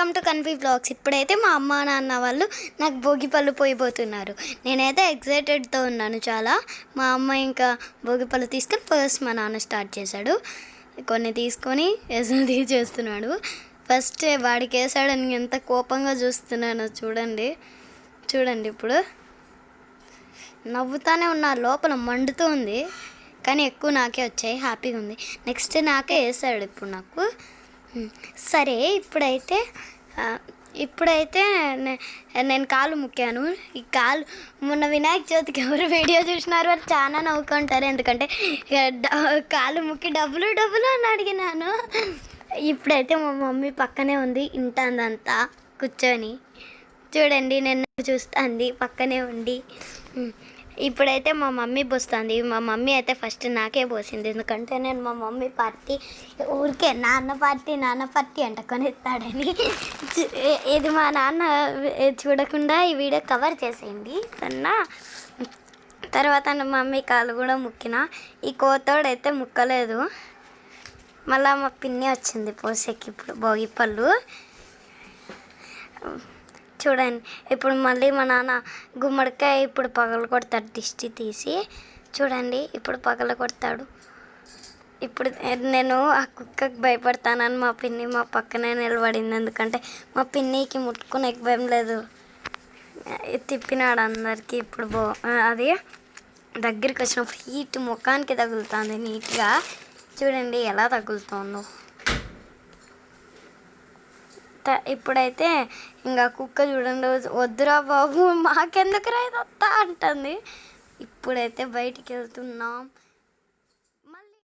Welcome to కన్ఫీ blogs ఇప్పుడైతే మా అమ్మ నాన్న వాళ్ళు నాకు భోగి పళ్ళు పోయిపోతున్నారు నేనైతే ఎగ్జైటెడ్తో ఉన్నాను చాలా. మా అమ్మ ఇంకా భోగి పళ్ళు తీసుకొని ఫస్ట్ మా నాన్న స్టార్ట్ చేశాడు. కొన్ని తీసుకొని వేసి చేస్తున్నాడు. ఫస్ట్ వాడికి వేసాడని ఎంత కోపంగా చూస్తున్నానో చూడండి. చూడండి ఇప్పుడు. నవ్వుతానే ఉన్నా లోపల మండుతూ ఉంది. కానీ ఎక్కువ నాకే వచ్చాయి హ్యాపీగా ఉంది. నెక్స్ట్ నాకే వేసాడు ఇప్పుడు నాకు. సరే ఇప్పుడైతే ఇప్పుడైతే నేను కాలు ముక్కాను. ఈ కాలు మొన్న వినాయక చవితికి ఎవరు వీడియో చూసినారు వాళ్ళు చాలా నవ్వుకుంటారు. ఎందుకంటే ఇక డ- కాలు ముక్కి డబ్బులు డబ్బులు అని అడిగినాను. ఇప్పుడైతే మా మమ్మీ పక్కనే ఉంది ఇంటందంతా కూర్చొని. చూడండి నేను చూస్తుంది పక్కనే ఉండి. ఇప్పుడైతే మా మమ్మీ పోస్తుంది మా మమ్మీ అయితే ఫస్ట్ నాకే పోసింది ఎందుకంటే నేను మా మమ్మీ పార్టీ ఊరికే నాన్న పార్టీ నాన్న పార్టీ అంట కొనిస్తాడని. ఇది మా నాన్న చూడకుండా ఈ వీడియో కవర్ చేసేయండి. కన్నా తర్వాత నా మమ్మీ కాలు కూడా ముక్కిన. ఈ కోతోడైతే ముక్కలేదు. మళ్ళా మా పిన్ని వచ్చింది పోసేకి ఇప్పుడు భోగి పళ్ళు. చూడండి. ఇప్పుడు మళ్ళీ మా నాన్న గుమ్మడికాయ ఇప్పుడు పగలు కొడతాడు. దిష్టి తీసి చూడండి ఇప్పుడు పగల కొడతాడు. ఇప్పుడు నేను ఆ కుక్కకి భయపడతానని మా పిన్ని మా పక్కనే నిలబడింది. ఎందుకంటే మా పిన్నికి ముట్టుకునే భయం లేదు. తిప్పినాడు అందరికీ ఇప్పుడు బో అది దగ్గరికి వచ్చినప్పుడు హీట్ ముఖానికి తగులుతుంది నీట్గా. చూడండి ఎలా తగులుతుందో. ఇప్పుడైతే ఇంకా కుక్క చూడండి వద్దురా బాబు మాకెందుకు రా ఇది వస్తా అంటుంది. ఇప్పుడైతే బయటికి వెళ్తున్నాం.